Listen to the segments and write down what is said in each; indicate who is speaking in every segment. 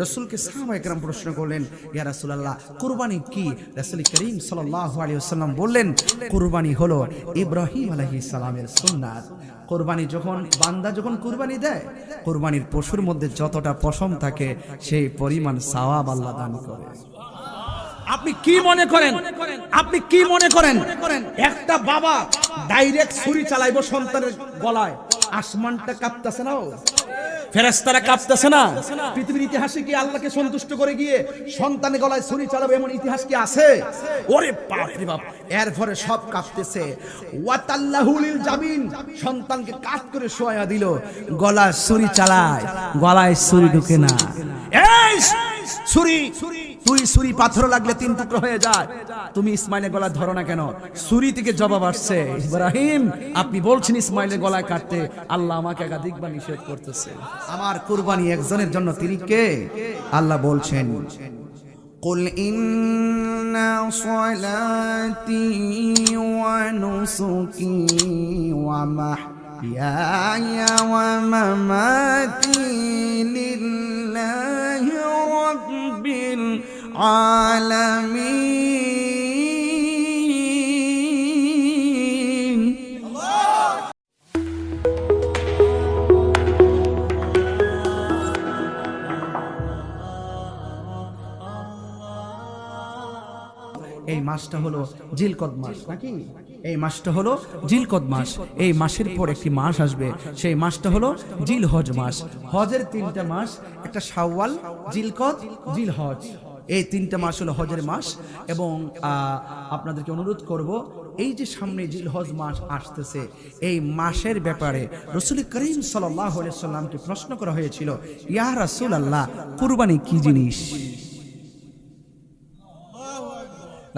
Speaker 1: রসুলকে সাহাবা একরাম প্রশ্ন করলেন, ইয়া রাসূলুল্লাহ, কুরবানি কি? রাসূল করিম সাল্লাল্লাহু আলাইহি ওয়াসাল্লাম বললেন, কুরবানি হলো ইব্রাহিম আলাইহিস সালামের সুন্নাত। কোরবানি যখন, বান্দা যখন কুরবানি দেয়, কোরবানির পশুর মধ্যে যতটা পশম থাকে, সেই পরিমাণ সাওয়াব আল্লাহ দান করে। আপনি কি মনে করেন? আপনি কি মনে করেন? একটা বাবা ডাইরেক্ট ছুরি চালাইবো সন্তানের গলায়। আসমানটা কাঁপতেছে না ও? ফেরেশতারা কাঁপতেছে না। পৃথিবীর ইতিহাসে কি আল্লাহকে সন্তুষ্ট করে গিয়ে সন্তানের গলায় ছুরি চালাবে এমন ইতিহাস কি আছে? ওরে বাপ রে বাপ। এর পরে সব কাঁপতেছে। ওয়াতাল্লাহুলিল জামিন। সন্তানকে কাট করে শোয়া দিল। গলায় ছুরি চালায়। গলায় ছুরি ঢুকে না। এই ছুরি। তুই ছুরি পাথর লাগলে তিন টুকরো হয়ে যায় তুমি ইসমাইলের গলা ধরো না কেন ছুরি থেকে জবাব আসছে ইব্রাহিম আপনি বলছেন ইসমাইলের গলায় কাটতে আল্লাহ আমাকে একাধিকবার নিষেধ করতেছে আমার কুরবানি একজনের জন্য তিনি কে আল্লাহ বলছেন
Speaker 2: قل إن صلاتي ونسكي ومحياي ومماتي لله رب العالمين
Speaker 1: এই মাসটা হলো জিলকদ মাস। নাকি? এই মাসটা হলো জিলকদ মাস। এই মাসের পর একটি মাস আসবে। সেই মাসটা হলো জিল হজ মাস। হজের তিনটা মাস একটা শাওয়াল জিলকদ জিল হজ এই তিনটা মাস হলো হজের মাস এবং আপনাদেরকে অনুরোধ করব, এই যে সামনে জিল হজ মাস আসতেছে, এই মাসের ব্যাপারে রসুল করিম সাল্লাহ সাল্লামকে প্রশ্ন করা হয়েছিল, ইয়া রাসুল আল্লাহ কুরবানি কি জিনিস?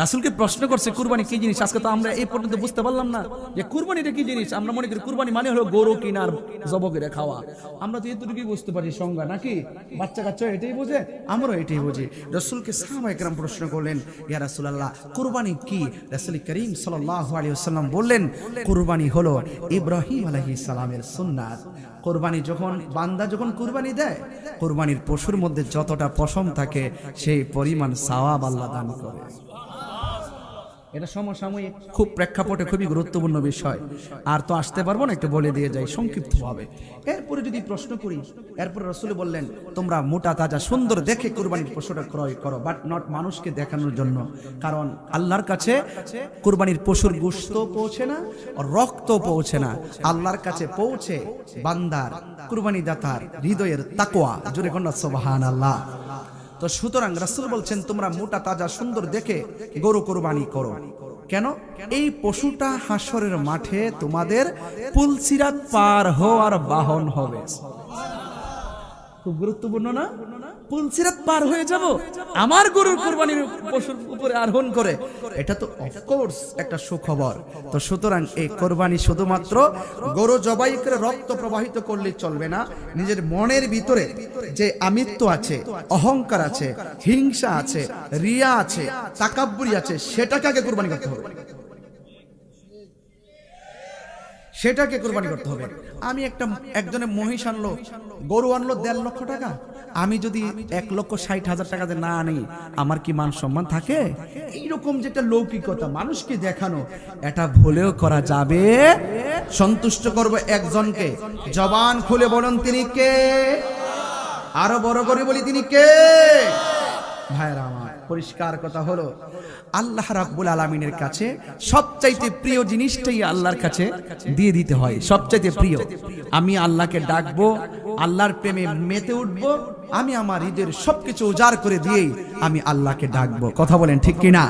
Speaker 1: রাসুলকে প্রশ্ন করছে, কুরবানি কি জিনিস? আজকে তো আমরা এই পর্যন্ত বুঝতে পারলাম না যে কুরবানিটা কি জিনিস? আমরা মনে করি কুরবানি মানে হলো গরু কিনার জবকেরা খাওয়া। আমরা তো এতটুকুই বুঝতে পারি সংজ্ঞা, নাকি? বাচ্চা কাচ্চা এটাই বোঝে, আমরাও এটাই বুঝি। রসুলকে সাহাবা একরাম প্রশ্ন করলেন, ইয়া রাসূলুল্লাহ, কুরবানি কি? রাসূল করিম সাল্লাল্লাহু আলাইহি ওয়াসাল্লাম বললেন, কুরবানি হলো ইব্রাহিম আলাইহিস সালামের সুন্নাত। কোরবানি যখন, বান্দা যখন কুরবানি দেয়, কোরবানির পশুর মধ্যে যতটা পশম থাকে, সেই পরিমাণ সাওয়াব আল্লাহ দান করে। এটা সমসাময়িক খুব প্রেক্ষাপটে খুবই গুরুত্বপূর্ণ বিষয়। আর তো আসতে পারব না, একটু বলে দিয়ে যাই সংক্ষিপ্তভাবে এরপরে যদি প্রশ্ন করি, এরপরে রসুল বললেন, তোমরা মোটা, তাজা, সুন্দর দেখে কুরবানির পশুটা ক্রয় করো বাট নট মানুষকে দেখানোর জন্য। কারণ আল্লাহর কাছে কুরবানির পশুর গুস্ত পৌঁছে না রক্ত পৌঁছে না। আল্লাহর কাছে পৌঁছে বান্দার কুরবানি দাতার হৃদয়ের তাকোয়া জুড়ে কন্যা সোবাহান আল্লাহ তো সুতরাং রাসুল বলছেন, তোমরা মোটা, তাজা, সুন্দর দেখে গরু কোরবানি করো। কেন? এই পশুটা হাসরের মাঠে তোমাদের পুলসিরাত পার হওয়ার বাহন হবে। খুব গুরুত্বপূর্ণ না? পুলসিরাত পার হয়ে যাব। আমার গরুর কোরবানির পশুর উপরে আরোহণ করে। এটা তো অফকোর্স একটা সুখবর। তো সুতরাং এই কোরবানি শুধুমাত্র গরু জবাই করে রক্ত প্রবাহিত করলে চলবে না। নিজের মনের ভিতরে যে আমিত্ব আছে, অহংকার আছে, হিংসা আছে, রিয়া আছে, তাকাব্বুরি আছে, সেটাকে আগে কোরবানি করতে হবে। সেটাকে কোরবানি করতে হবে। আমি একটা একজনের মহিষ আনলো গরু আনলো দেড় লক্ষ টাকা। আমি যদি এক লক্ষ ষাট হাজার টাকাতে না আনি আমার কি মান সম্মান থাকে? এইরকম যেটা লৌকিকতা মানুষকে দেখানো এটা ভুলেও করা যাবে? সন্তুষ্ট করব একজনকে। জবান খুলে বলুন তিনি কে? আরও বড় করে বলি তিনি কে? ভাইরা পরিষ্কার কথা হলো, আল্লাহ রাব্বুল আলামিনের কাছে সবচাইতে প্রিয় জিনিসটাই আল্লাহর কাছে দিয়ে দিতে হয়, সবচাইতে প্রিয়। আমি আল্লাহকে ডাকবো, আল্লাহর প্রেমে মেতে উঠব, আমি আমার ঈদের সবকিছু উজাড় করে দিয়েই আমি আল্লাহকে ডাকবো। কথা বলেন ঠিক কিনা?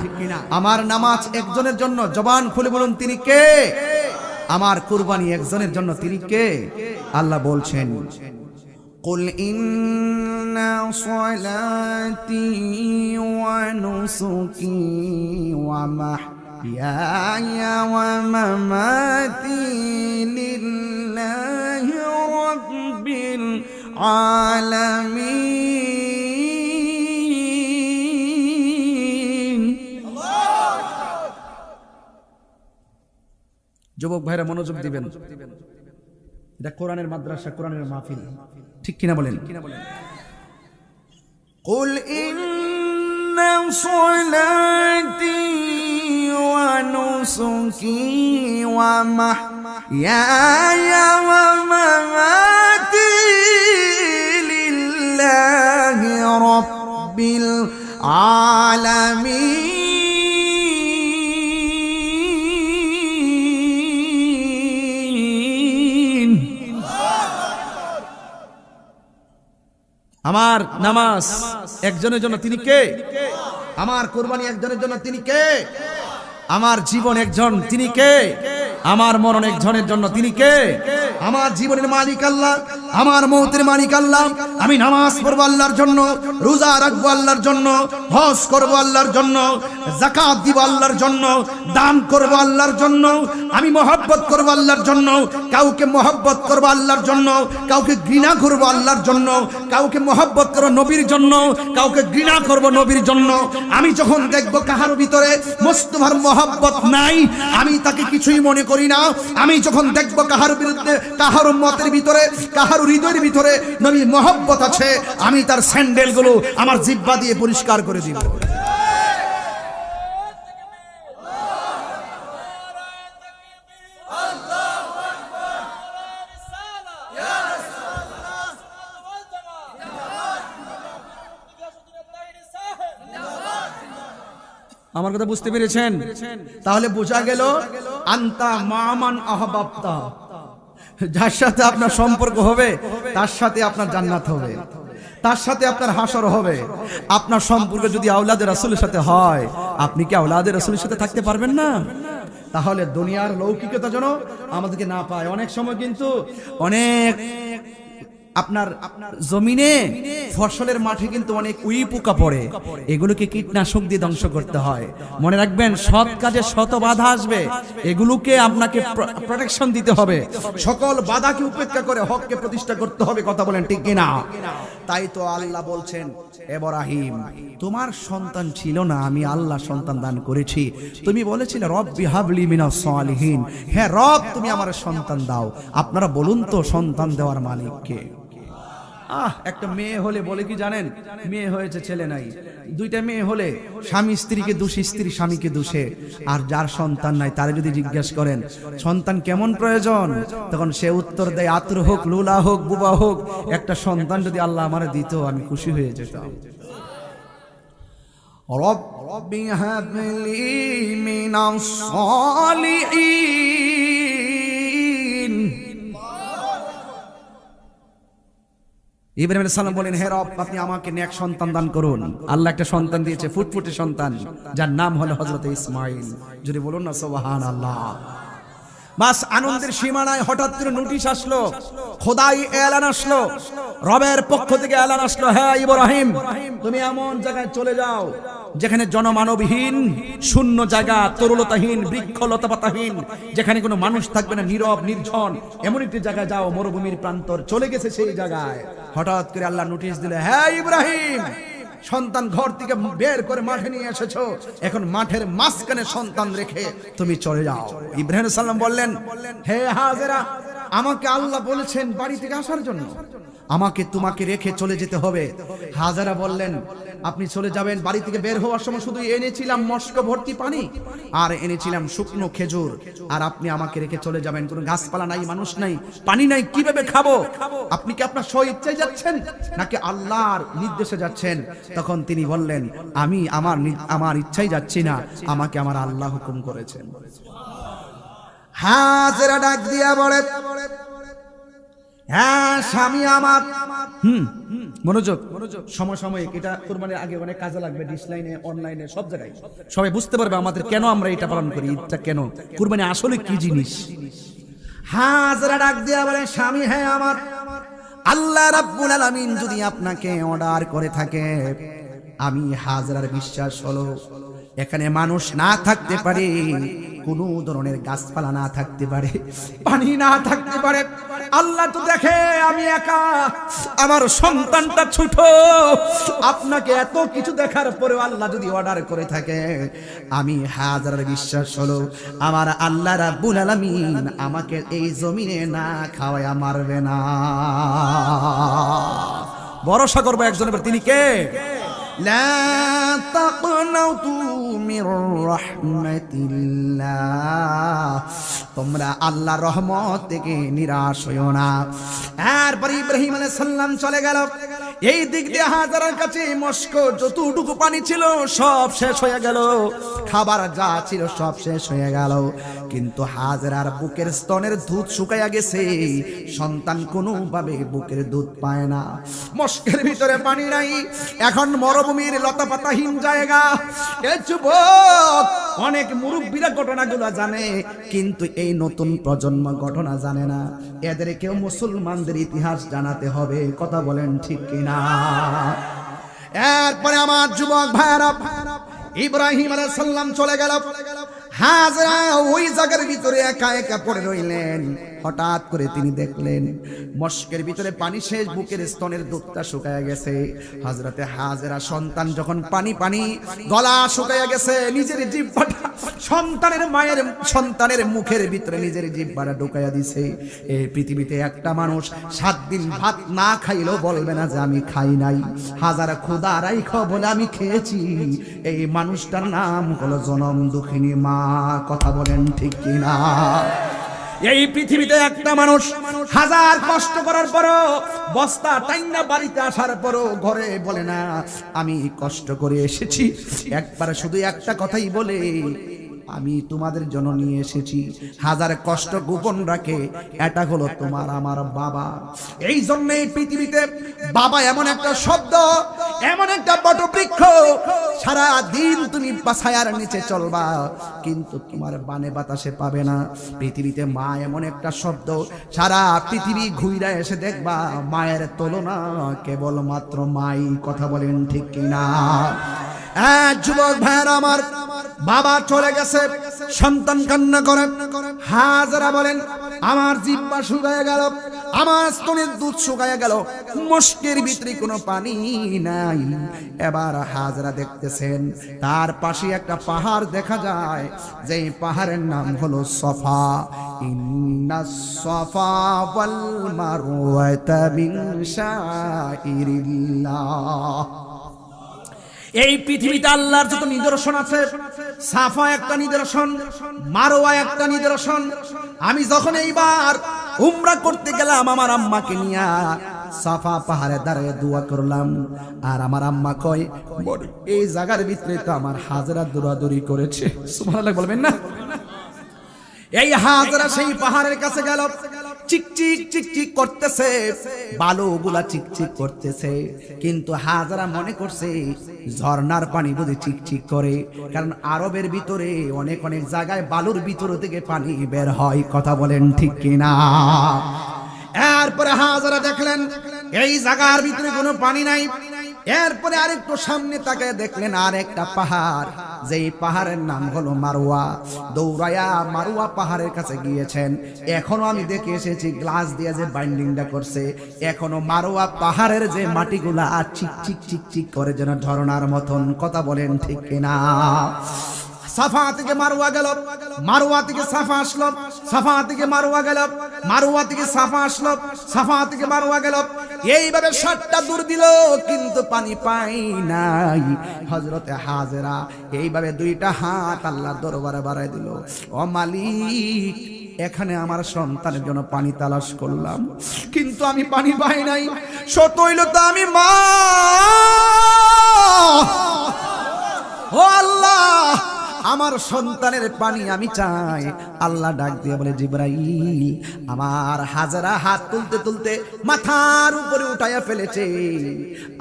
Speaker 1: আমার নামাজ একজনের জন্য, জবান খুলে বলুন তিনি কে? আমার কুরবানি একজনের জন্য তিনি কে? আল্লাহ বলছেন
Speaker 2: قل إن صلاتي ونسكي ومحياي ومماتي لله رب العالمين
Speaker 1: যুবক ভাইরা মনোযোগ দিবেন এটা কোরআনের মাদ্রাসা কোরআনের মাহফিল ঠিক কিনা বলেন
Speaker 2: قل إن صلاتي ونسكي ومحياي ومماتي لله رب العالمين
Speaker 1: আমার নামাজ একজনের জন্য তিনি কে? আমার কোরবানি একজনের জন্য তিনি কে? আমার জীবন একজন তিনি কে? আমার মরণ একজনের জন্য তিনি কে? আমার জীবনের মালিক আল্লাহ। আমার মৌতের মালিক আল্লাহ। আমি নামাজ পড়ব আল্লাহর জন্য, রোজা রাখব আল্লাহর জন্য, হজ করব আল্লাহর জন্য জাকাত দিব আল্লাহর জন্য, দান করব আল্লাহর জন্য, আমি মহব্বত করব আল্লাহর জন্য, কাউকে মহব্বত করব আল্লাহর জন্য, কাউকে ঘৃণা করব আল্লাহর জন্য, কাউকে মহব্বত করব নবীর জন্য, কাউকে ঘৃণা করব নবীর জন্য। আমি যখন দেখব কাহার ভিতরে মোস্তফার মহব্বত নাই, আমি তাকে কিছুই মনে করি না। আমি যখন দেখব কাহার বিরুদ্ধে, কাহার মতের ভিতরে, কাহার হৃদয়ের ভিতরে নবী মহব্বত আছে, আমি তার স্যান্ডেলগুলো আমার জিব্বা দিয়ে পরিষ্কার করে দিব। আমার কথা বুঝতে পেরেছেন? তাহলে বোঝা গেল, আন্তা মামান আহবাবতা। যার সাথে আপনার সম্পর্ক হবে তার সাথে আপনার জান্নাত হবে। তার সাথে আপনার হাসর হবে। আপনার সম্পর্ক যদি আউলাদের রাসুলের সাথে হয় আপনি কি আউলাদের রাসুলের সাথে থাকতে পারবেন না? তাহলে দুনিয়ার লৌকিকতা যেন আমাদেরকে না পায়। অনেক সময় কিন্তু অনেক আপনার জমিনে ফসলের মাঠে কিন্তু অনেক উই পোকা পড়ে। এগুলোকে কীটনাশক দিয়ে ধ্বংস করতে হয়। মনে রাখবেন, সৎ কাজে শত বাধা আসবে। এগুলোকে আপনাকে প্রোটেকশন দিতে হবে। সকল বাধাকে উপেক্ষা করে হককে প্রতিষ্ঠা করতে হবে, কথা বলেন ঠিক কিনা? তাই তো আল্লাহ বলছেন এবরাহিম তোমার সন্তান ছিল না, আমি আল্লাহ সন্তান দান করেছি। তুমি বলেছিলে রব বিহাবলি মিনা সালিহিন। হ্যাঁ রব, তুমি আমার সন্তান দাও। আপনারা বলুন তো সন্তান দেওয়ার মালিক কে আহ একটা মেয়ে হলে বলে কি জানেন মেয়ে হয়েছে ছেলে নাই দুইটা মেয়ে হলে স্বামী স্ত্রীকে দোষী স্ত্রী স্বামীকে দোষে আর যার সন্তান নাই তারে যদি জিজ্ঞেস করেন সন্তান কেমন প্রয়োজন তখন সে উত্তর দেয় আত্র হোক লুলা হোক বুবা হোক একটা সন্তান যদি আল্লাহ আমার দিত আমি খুশি হয়ে যেতাম
Speaker 2: رب رب هب لي من الصالحين
Speaker 1: ইব্রাহিম সালাম বলেন আপনি আমাকে নেক সন্তান দান করুন। আল্লাহ একটা সন্তান দিয়েছে, ফুটফুটে সন্তান, যার নাম হলো হজরত ইসমাইল যদি বলুন না, সুবহানাল্লাহ। বাস, আনন্দের সীমানায় হঠাৎ করে নোটিশ আসলো, খোদাই এলান আসলো, রবের পক্ষ থেকে এলান আসলো হ্যাঁ ইব্রাহিম, তুমি এমন জায়গায় চলে যাও যেখানে জনমানবহীন, শূন্য জায়গা, তরুলতাহীন বৃক্ষ লতাপাতাহীন যেখানে কোনো মানুষ থাকবে না, নীরব নির্জন এমন একটি জায়গায় যাও, মরুভূমির প্রান্তর চলে গেছে সেই জায়গায়। হঠাৎ করে আল্লাহ নোটিশ দিলে হ্যাঁ ইব্রাহিম, সন্তান ঘর থেকে বের করে মাঠে নিয়ে এসেছ। এখন মাঠের মাঝখানে সন্তান রেখে তুমি চলে যাও। ইব্রাহিম সাল্লাম বললেন, হে হাজেরা, আমাকে আল্লাহ বলেছেন বাড়ি থেকে আসার জন্য। আমাকে তোমাকে রেখে চলে যেতে হবে। হাজারা বললেন আপনি চলে যাবেন বাড়ি থেকে বের হওয়ার সময় শুধু এনেছিলাম মস্ক ভর্তি পানি আর এনেছিলাম শুকনো খেজুর। আর আপনি আমাকে রেখে চলে যাবেন, কোনো গাছপালা নাই, মানুষ নাই, পানি নাই, কীভাবে খাব? আপনি কি আপনার স্ব ইচ্ছায় যাচ্ছেন নাকি আল্লাহর নির্দেশে যাচ্ছেন? তখন তিনি বললেন, আমি আমার আমার ইচ্ছাই যাচ্ছি না, আমাকে আমার আল্লাহ হুকুম করেছেন।
Speaker 2: হাজরা ডাক দিয়া বলে হ্যাঁ স্বামী আমার।
Speaker 1: হুম মনোযোগ। মনোযোগ। সমসাময়িক এটা কোরবানির আগে অনেক কাজে লাগবে ডিসলাইনে অনলাইনে সব জায়গায়। সবাই বুঝতে পারবে আমাদের কেন আমরা এটা পালন করি এটা কেন? কোরবানি আসলে কি জিনিস?
Speaker 2: হ্যাঁ হাজরা ডাক দিয়া বলে স্বামী হ্যাঁ আমার। আল্লাহ রাব্বুল আলামিন যদি আপনাকে অর্ডার করে থাকে আমি হাজরার বিশ্বাস হলো। এখানে মানুষ না থাকতে পারে কোনো ধরনের গাছপালা না থাকতে পারে পানি না থাকতে পারে। আল্লাহ তো দেখে আমি একা আমার সন্তানটা ছোট আপনাকে এত কিছু দেখার পরেও আল্লাহ যদি অর্ডার করে থাকে আমি হাজার বিশ্বাস হলো আমার আল্লাহ রাব্বুল আলামিন আমাকে এই জমিনে না খাওয়ায়া মারবে না।
Speaker 1: ভরসা করব একজনের উপর, তিনি কে?
Speaker 2: لا تقنطوا من رحمة الله তোমরা আল্লাহ রহমত থেকে নিরাশ হইও না এরপর ইব্রাহিম আলাইহিস সালাম চলে গেল এই দিক দিয়ে হাজারের কাছে মস্ক যতটুকু পানি ছিল, সব শেষ হয়ে গেল। খাবার যা ছিল, সব শেষ হয়ে গেল। কিন্তু হাজারার বুকের স্তনের দুধ শুকাইয়া গেছে। সন্তান কোনোভাবে বুকের দুধ পায় না। মস্কের ভিতরে পানি নাই। এখন মরুভূমির লতাপাতাহীন জায়গা। এ যুবক অনেক মুরব্বীরা ঘটনাগুলো জানে, কিন্তু এই নতুন প্রজন্ম ঘটনা জানে না। এদের কেউ মুসলমানদের ইতিহাস জানাতে হবে, কথা বলেন ঠিক কিনা? এরপরে আমার যুবক ভাইরা ইব্রাহিম আলাইহিস সালাম চলে গেল। হাজরা ওই জায়গার ভিতরে একা একা পড়ে রইলেন। হঠাৎ করে তিনি দেখলেন, মস্কের ভিতরে পানি শেষ, বুকের স্তনের দুধটা শুকায়া গেছে। হাজরাতে হাজরা সন্তান যখন পানি পানি, গলা শুকায়া গেছে, নিজের জিব্বাটা সন্তানের মায়ের, সন্তানের মুখের ভিতরে নিজের জিব্বাটা ঢুকাইয়া দিছে। এই পৃথিবীতে একটা মানুষ সাত দিন ভাত না খাইলেও বলবে না যে আমি খাই নাই। হাজার ক্ষুদা রাইখ বলে আমি খেয়েছি। এই মানুষটার নাম হলো জনম দুঃখিনী মা, কথা বলেন ঠিক কিনা? এই পৃথিবীতে একটা মানুষ হাজার কষ্ট করার পরও, বস্তা টাইনা বাড়িতে আসার পরও ঘরে বলে না, আমি কষ্ট করে এসেছি। একবার শুধু একটা কথাই বলে আমি তোমাদের জন্য নিয়ে এসেছি। হাজার কষ্ট গোপন রাখে। এটা হলো তোমার আমার বাবা। এই জন্য এই পৃথিবীতে বাবা এমন একটা শব্দ, এমন একটা বটবৃক্ষ সারা দিন তুমি ছায়ার নিচে চলবা, কিন্তু তোমার বানে বাতাসে পাবে না। পৃথিবীতে মা এমন একটা শব্দ, সারা পৃথিবী ঘুইরা এসে দেখবা, মায়ের তুলনা কেবল মাত্র মাই কথা বলেন ঠিক কিনা। হ্যাঁ যুবক ভাইয়ের আমার বাবা চলে গেছে, সন্তান কান্না করে হাজারা বলেন, আমার জিব্বা শুকায় গেল, আমার স্তনের দুধ শুকায় গেল, মস্কের ভিতরে কোনো পানি নাই। এবার হাজরা দেখতেছেন, তার পাশে একটা পাহাড় দেখা যায় যে পাহাড়ের নাম হলো সফা। ইন্না সফা ওয়াল মারওয়াতা মিন শাইরিল্লাহ। এই পৃথিবীতে আল্লাহর যত নিদর্শন আছে, সাফা একটা নিদর্শন, মারোয়া একটা নিদর্শন। আমি যখন এইবার উমরা করতে গেলাম, আমার আম্মাকে নিয়ে সাফা পাহাড়ে দাঁড়িয়ে দোয়া করলাম। আর আমার আম্মা কয় এই জায়গার ভিতরে তো আমার হাজারা দৌড়াদৌড়ি করেছে। বলবেন না? এই হাজরা সেই পাহাড়ের কাছে গেল। চিকচিক চিকচিক করতেছে। বালুগুলা চিকচিক করতেছে। কিন্তু হাজরা মনে করছে ঝর্ণার পানি বুঝি চিকচিক করে। কারণ আরবের ভিতরে অনেক অনেক জায়গায় বালুর ভিতর থেকে পানি বের হয়, কথা বলেন ঠিক কিনা? এরপরে হাজারা দেখলেন, এই জায়গার ভিতরে কোনো পানি নাই। এরপরে আরেকটু সামনে তাকে দেখলেন আর একটা পাহাড়। যেই পাহাড়ের নাম হলো মারুয়া দৌড়ায়া মারুয়া পাহাড়ের কাছে গিয়েছেন। এখনও আমি দেখে এসেছি গ্লাস দিয়ে যে বাইন্ডিংটা করছে। এখনও মারুয়া পাহাড়ের যে মাটিগুলা চিক চিক চিক চিক করে যেন ঝরনার মতন, কথা বলেন ঠিক কিনা? সাফা থেকে গেল। মারুয়া থেকে সাফা সাফা থেকে গেল। থেকে সাফা সাফা থেকে গেল। এইভাবে সাতটা দূর দিল, কিন্তু পানি পাই নাই। হজরতে হাজেরা এইভাবে দুইটা হাত আল্লাহ দরবারে বাড়াই দিল। ও মালিক, এখানে আমার সন্তানের জন্য পানি তালাশ করলাম, কিন্তু আমি পানি পাই নাই। সতইল তো আমি মা। ও আল্লাহ আমার সন্তানের পানি আমি চাই। আল্লাহ ডাক দিয়ে বলে, জিব্রাইল, আমার হাজারা হাত তুলতে তুলতে মাথার উপরে উঠাইয়া ফেলেছে।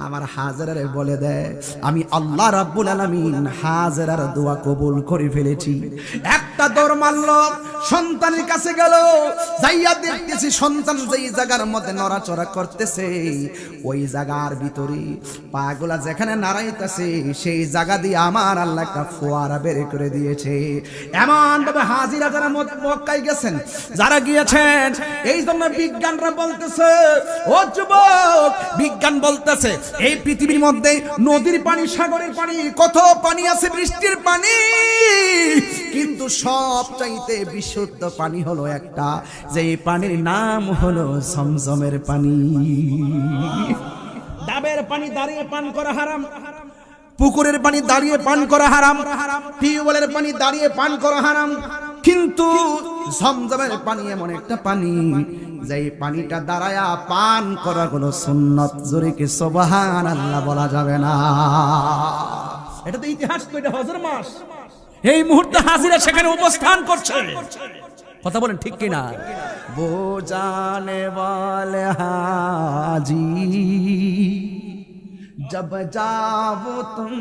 Speaker 2: আমার হাজারারে বলে দেয় আমি আল্লাহ রাব্বুল আলামিন হাজারার দোয়া কবুল করে ফেলেছি। একটা দৌড় মারল সন্তানের কাছে গেল, যাইয়া দেখতেছি সন্তান যেই জায়গার মধ্যে নড়াচড়া করতেছে, ওই জায়গার ভিতরে পাগুলা যেখানে নাড়াইতেছে, সেই জায়গা দিয়ে আমার আল্লাহ একটা ফোয়ারা বের করে দিয়েছে। এমন ভাবে হাজিরা যারা মক্কায় গেছেন, যারা গিয়েছেন, এই জন্য বিজ্ঞানরা বলতেছে, ও যুবক, বিজ্ঞান বলতেছে, এই পৃথিবীর মধ্যে নদীর পানি, সাগরের পানি, কত পানি আছে বৃষ্টির পানি? কিন্তু সব চাইতে বিশুদ্ধ পানি হলো একটা, যে পানির নাম হলো সমজমের পানি।
Speaker 1: ডাবের পানি দাঁড়িয়ে পান করা হারাম।
Speaker 2: পুকুরের পানি দাঁড়িয়ে পান করা হারাম টিউবওয়েলের পানি দাঁড়িয়ে পান করা হারাম। কিন্তু জমজমের পানি এমন একটা পানি যে পানিটা দাঁড়ায়া পান করা কোনো সুন্নত জোরে কি সোবাহান আল্লাহ বলা যাবে না।
Speaker 1: এটা তো ইতিহাস তো এটা হজর মাস। এই মুহূর্তে হাজিরা সেখানে অবস্থান করছে। কথা বলেন ঠিক কিনা?
Speaker 2: বোজানে বলে হাজি। जब जाओ तुम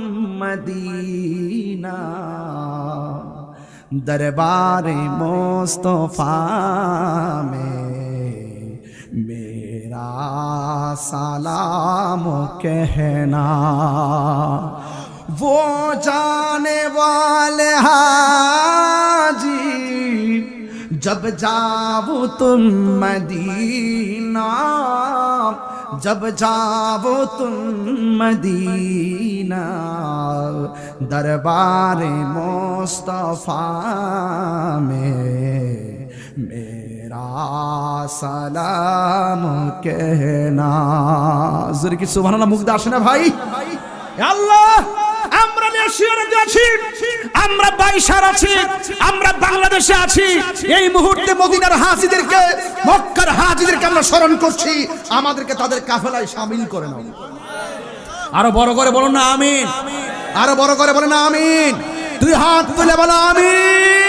Speaker 2: मदीना, दरबार मुस्तफ़ा में मेरा सलाम कहना। वो जाने वाले हाजी, जब जाओ तुम मदीना जब जाओ तुम मदीना दरबार मुस्तफा में मेरा सलाम कहना জোরে কি সুবহানাল্লাহ মুখ দিয়ে আসে না ভাই
Speaker 1: আল্লাহ আমরা আছি। আমরা বাইশার আছি আমরা বাংলাদেশে আছি।
Speaker 2: এই মুহূর্তে মদিনার হাজিদেরকে মক্কার হাজিদেরকে আমরা স্মরণ করছি। আমাদেরকে তাদের কাফেলায় সামিল করে নাও।
Speaker 1: আরও বড় করে বলো না আমিন।
Speaker 2: আরও বড় করে বলে না আমিন। দুই হাত তুলে বলো আমিন।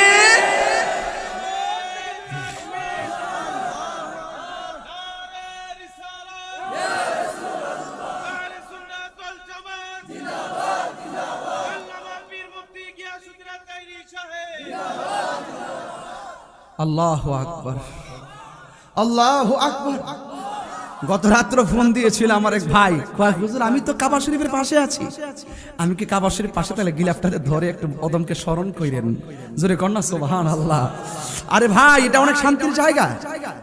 Speaker 1: আল্লাহ আকবর।
Speaker 2: আল্লাহ আকবর।
Speaker 1: গত রাত্র ফোন দিয়েছিল আমার এক ভাই হুজুর, আমি তো কাবা শরীফের পাশে আছি। আমি কি কাবা শরীফ পাশে? তাহলে গিলাফটাতে ধরে একটু অদমকে স্মরণ কইরেন। জোরে কন্যা সোবাহান আল্লাহ আরে ভাই, এটা অনেক শান্তির জায়গা।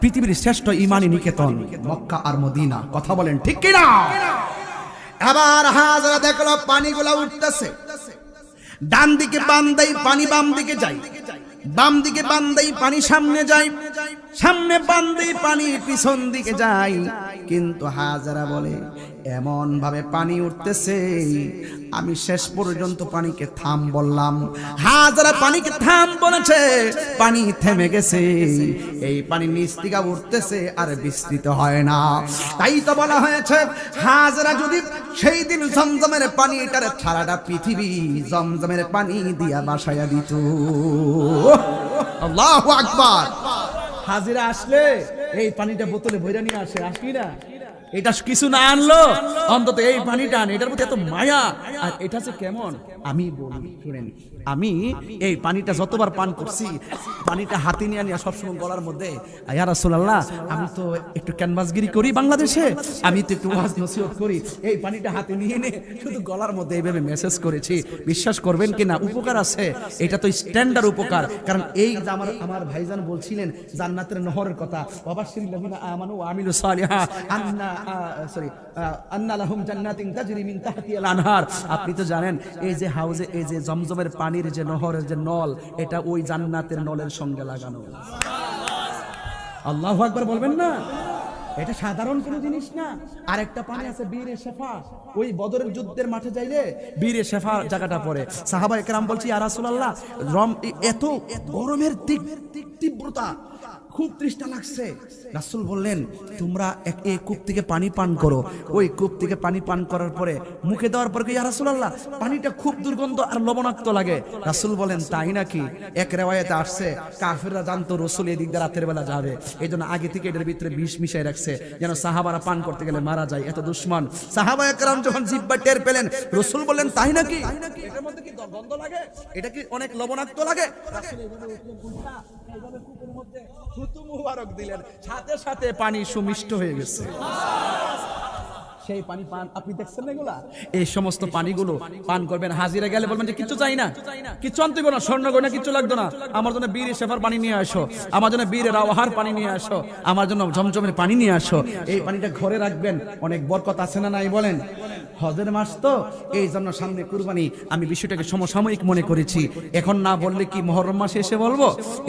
Speaker 1: পৃথিবীর শ্রেষ্ঠ ইমানি নিকেতন,
Speaker 2: মক্কা আর মদিনা। কথা বলেন ঠিক কিনা? এবার হাজরা দেখল পানিগুলা উঠতেছে। ডান দিকে বাম দেই, পানি বাম দিকে যাই বাম দিকে বান্দাই পানি, সামনে যাই সামনে বান্দাই দেই পানি, পিছন দিকে যাই কিন্তু হাজারা বলে এমন ভাবে পানি উঠতেছে। আমি শেষ পর্যন্ত পানিকে থাম বললাম হাজারা পানিকে থাম বলেছে, পানি থেমে গেছে। এই পানি নিচ থেকে উঠতেছে আর বিস্তৃত হয় না। তাই তো বলা হয়েছে হাজারা যদি সেই দিন জমজমের পানি এটার সারাটা পৃথিবী জমজমের পানি দিয়া বাসায়া দিত। আল্লাহু আকবার।
Speaker 1: হাজিরা আসলে এই পানিটা বোতলে ভৈরা নিয়ে আসে, আসবি না? এটা কিছু না আনলো। অন্তত এই পানিটা আন। এটার প্রতি এত মায়া। আর এটা যে কেমন? আমি বলি, শুনেন, আমি এই পানিটা যতবার পান করছি, পানিটা হাতে নিয়ে নিয়ে সবসময় গলার মধ্যে ইয়া রাসূলুল্লাহ, আমি তো একটু ক্যানভাসগিরি করি বাংলাদেশে, আমি তো একটু ওয়াজ নসিহত করি। এই পানিটা হাতে নিয়ে নে শুধু গলার মধ্যে এইভাবে মেসেজ করেছি। বিশ্বাস করবেন কি না উপকার আছে, এটা তো স্ট্যান্ডার্ড উপকার। কারণ এই যে আমার আমার ভাইজান বলছিলেন, জান্নাতের নহরের কথা ওয়াবাশশিরিল লাযিনা আমানু ওয়া আমিলু সালিহা, আন্না সরি আন্না লাহুম জান্নাতিন তাজরি মিন তাহতিহাল আনহার। আপনি তো জানেন, এই যে হাউজে এই যে জমজমের পানির যে নহরের যে নল, এটা ওই জান্নাতের নলের সঙ্গে লাগানো। আল্লাহু আকবার বলবেন না? এটা সাধারণ কোনো জিনিস না। আর একটা পানি আছে বীরে শেফা। ওই বদরের যুদ্ধের মাঠে যাইলে বীরে শেফা জায়গাটা পড়ে। সাহাবা একরাম বলছি আর রাসূলুল্লাহ, রম, এত গরমের তীব্রতা খুব তৃষ্ণা লাগছে। রাসূল বললেন তোমরা এক এই কূপ থেকে পানি পান করো। ওই কূপ থেকে পানি পান করার পরে মুখে দেওয়ার পরে ইয়া রাসূলুল্লাহ পানিটা খুব দুর্গন্ধ আর লবণাক্ত লাগে। রাসূল বলেন তাই নাকি? এক রেওয়ায়েতে আসছে কাফিররা জানতো রসুল এদিক দিয়ে রাতের বেলা যাবে। এই জন্য আগে থেকে এটার ভিতরে বিষ মিশাই রাখছে যেন সাহাবারা পান করতে গেলে মারা যায়। এত দুশ্মন। সাহাবা একরাম যখন জিব্বা টের পেলেন রসুল বললেন তাই নাকি? এটার মধ্যে কি গন্ধ লাগে? এটা কি অনেক লবণাক্ত লাগে? রাসূল এইভাবে উঠলেন উল্টা, দিলেন। সাথে সাথে পানি সুমিষ্ট হয়ে গেছে। সেই পানি পান আপনি দেখছেন না এগুলা? এই সমস্ত পানিগুলো পান করবেন। হাজিরা গেলে বলবেন যে কিচ্ছু চাই না। কিচ্ছু আনতে হবে না স্বর্ণ গয়না কিচ্ছু লাগতো না। আমার জন্য বীর শেফার পানি নিয়ে আসো। আমার জন্য বীরের আওয়াহার পানি নিয়ে আসো। আমার জন্য ঝমঝমের পানি নিয়ে আসো। এই পানিটা ঘরে রাখবেন। অনেক বরকত আছে না নাই বলেন? হজের মাস তো। এই জন্য সামনে কুরবানি। আমি বিষয়টাকে সমসাময়িক মনে করেছি। এখন না বললে কি মহরম মাসে এসে বলব?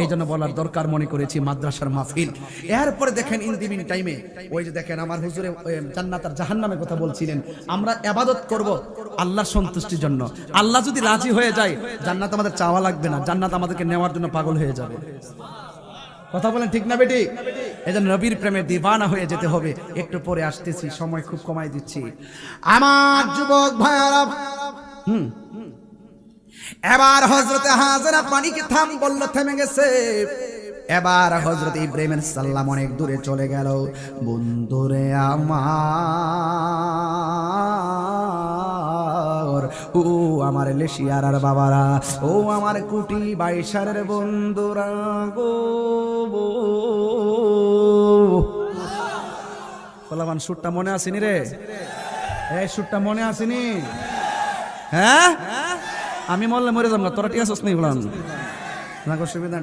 Speaker 1: এই জন্য বলার দরকার মনে করেছি মাদ্রাসার মাহফিল। এরপরে দেখেন ইন টাইমে ওই যে দেখেন আমার হুজুরে ওই জান্নাত আর জাহান্নামের কথা বলছিলেন। আমরা আবাদত করব আল্লাহর সন্তুষ্টির জন্য। আল্লাহ যদি রাজি হয়ে যায়, জান্নাত আমাদের চাওয়া লাগবে না। জান্নাত আমাদেরকে নেওয়ার জন্য পাগল হয়ে যাবে। কথা বলেন ঠিক না বেটি? এই জন্য নবীর প্রেমে দিবানা হয়ে যেতে হবে। একটু পরে আসতেছি, সময় খুব কমাই দিচ্ছি।
Speaker 2: আমার যুবক ভাইয়ারা,
Speaker 1: হুম।
Speaker 2: এবার হজরতে হাজারা পানিকে থাম বলল, থেমে গেছে। এবার হজরত ইব্রাহিমের সাল্লাম অনেক দূরে চলে গেল। বন্ধুরে আমার, ও আমার লেশিয়ার আর বাবারা, ও আমার কুটি বাইশারের বন্ধুরা গো
Speaker 1: ফলাবান, সুরটা মনে আসেনি রে? এই সুরটা মনে আসেনি? হ্যাঁ? আমি মরলে মরে যাব না, তোরা ঠিক আছিস নেই বললাম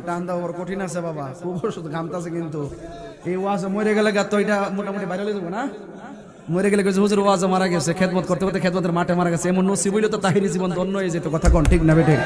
Speaker 1: টান দাও কঠিন আছে বাবা কিন্তু। এই গেলে গা এটা মোটামুটি না? গেলে খেদমত করতে করতে খেদমতের মাঠে মারা গেছে। এমন নসিব তো তাহিরি জীবন ধন্য হয়ে যেত, কথা কন, ঠিক না বেঠিক